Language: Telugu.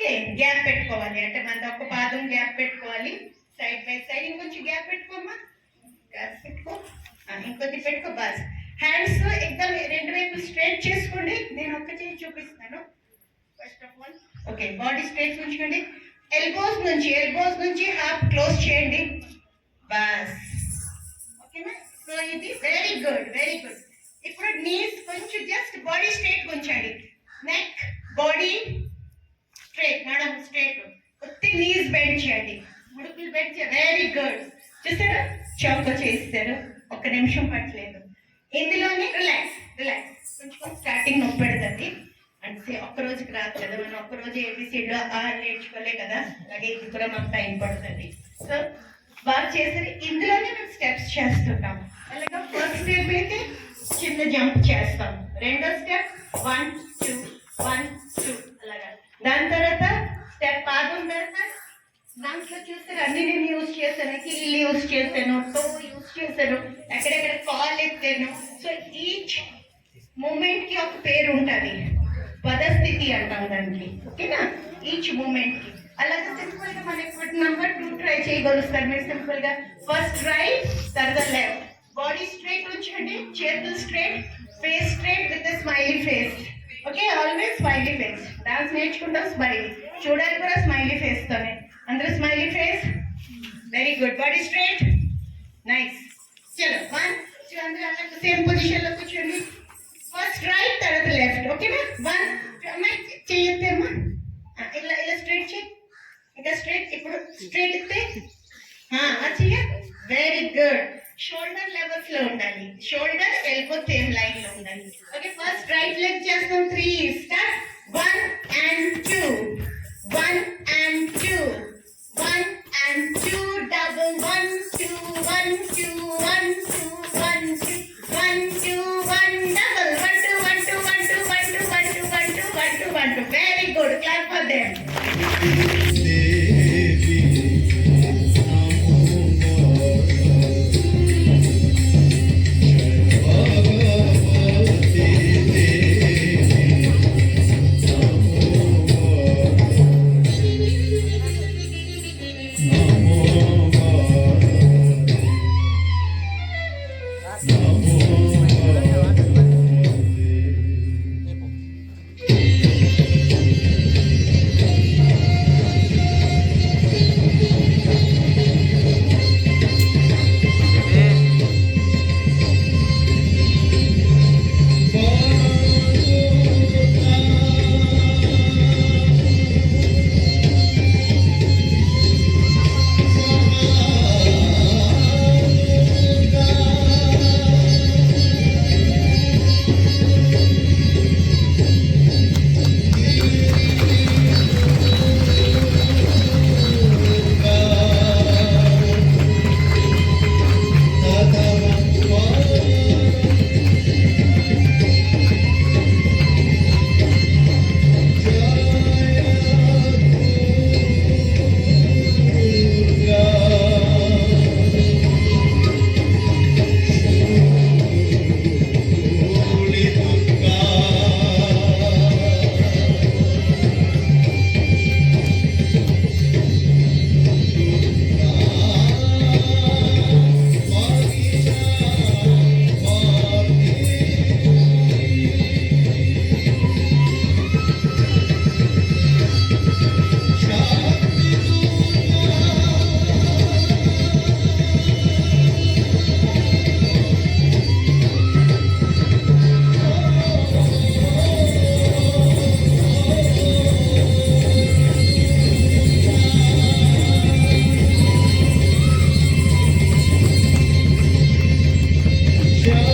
ఓకే గ్యాప్ పెట్టుకోవాలి. అంటే మన ఒక్క పాదం గ్యాప్ పెట్టుకోవాలి. సైడ్ బై సైడ్ ఇంకొంచెం గ్యాప్ పెట్టుకోమ్మా. గ్యాప్ పెట్టుకో. ఇంకొద్ది పెట్టుకో బాస్ హ్యాండ్స్ ఎగ్జామ్ రెండు వైపు స్ట్రైట్ చేసుకోండి. నేను ఒక్క చేయి చూపిస్తాను first of all okay body straight ఉంచుకోండి. ఎల్బోస్ నుంచి ఎల్బోస్ నుంచి హాఫ్ క్లోజ్ చేయండి. బస్ ఓకేనా సో ఇది వెరీ గుడ్ వెరీ గుడ్ ఇప్పుడు నీస్ కొంచెం జస్ట్ బాడీ స్ట్రైట్ ఉంచండి. Neck body please knees bend చేయండి. ముడుకులు బెండ్ చేయండి. వెరీ గుడ్ చూసారా? చౌక చేస్తారు ఒక్క నిమిషం పట్టలేదు. ఇందులోనే రిలాక్స్ రిలాక్స్ కొంచెం స్టార్టింగ్ నొప్పి పెడుతుంది అంటే ఒక రోజుకి రాదు కదా మనం. ఒక్కరోజు ఏబిసిడ్లో ఆ నేర్చుకోలే కదా. అలాగే ఇది కూడా మాకు టైం పడుతుంది. సో బాగా చేసి ఇందులోనే మేము స్టెప్స్ చేస్తుంటాం అలాగే ఫస్ట్ స్టెప్ అయితే చిన్న జంప్ చేస్తాం. రెండో step one two one so each moment కి ఒక పేరు ఉంటుంది పదస్థితి అంటాం దానికి ఓకేనా ఈచ్ మూమెంట్ కి అలాగే సింపుల్ గా మనం ఇప్పుడు నంబర్ టూ ట్రై చేయగలుగుతారు మీరు సింపుల్ గా ఫస్ట్ రైట్ తర్వాత లెఫ్ట్ బాడీ స్ట్రైట్ ఉంచండి చేతులు straight face straight with smiley face okay always smiley face dance నేర్చుకుంటాం స్మైలీ చూడాలి కూడా స్మైలీ ఫేస్ తోనే అందరూ smiley face very good body straight nice చలో వన్ టూ అందరూ అలాగే సేమ్ పొజిషన్లో కూర్చోండి ఫస్ట్ రైట్ తర్వాత లెఫ్ట్ ఓకేనా వన్ అమ్మాయి చెయ్యొద్దు అమ్మా ఆ, ఇలా ఇలా స్ట్రైట్ చేయి ఇంకా స్ట్రైట్ ఇప్పుడు స్ట్రైట్ ఎత్తే చెయ్య వెరీ గుడ్ షోల్డర్ లెవెల్స్లో ఉండాలి షోల్డర్ ఎల్బో సేమ్ లైన్లో ఉండాలి ఓకే ఫస్ట్ రైట్ లెగ్ చేస్తాం three start one and two Wonderful. Very good. Clap for them. Yeah.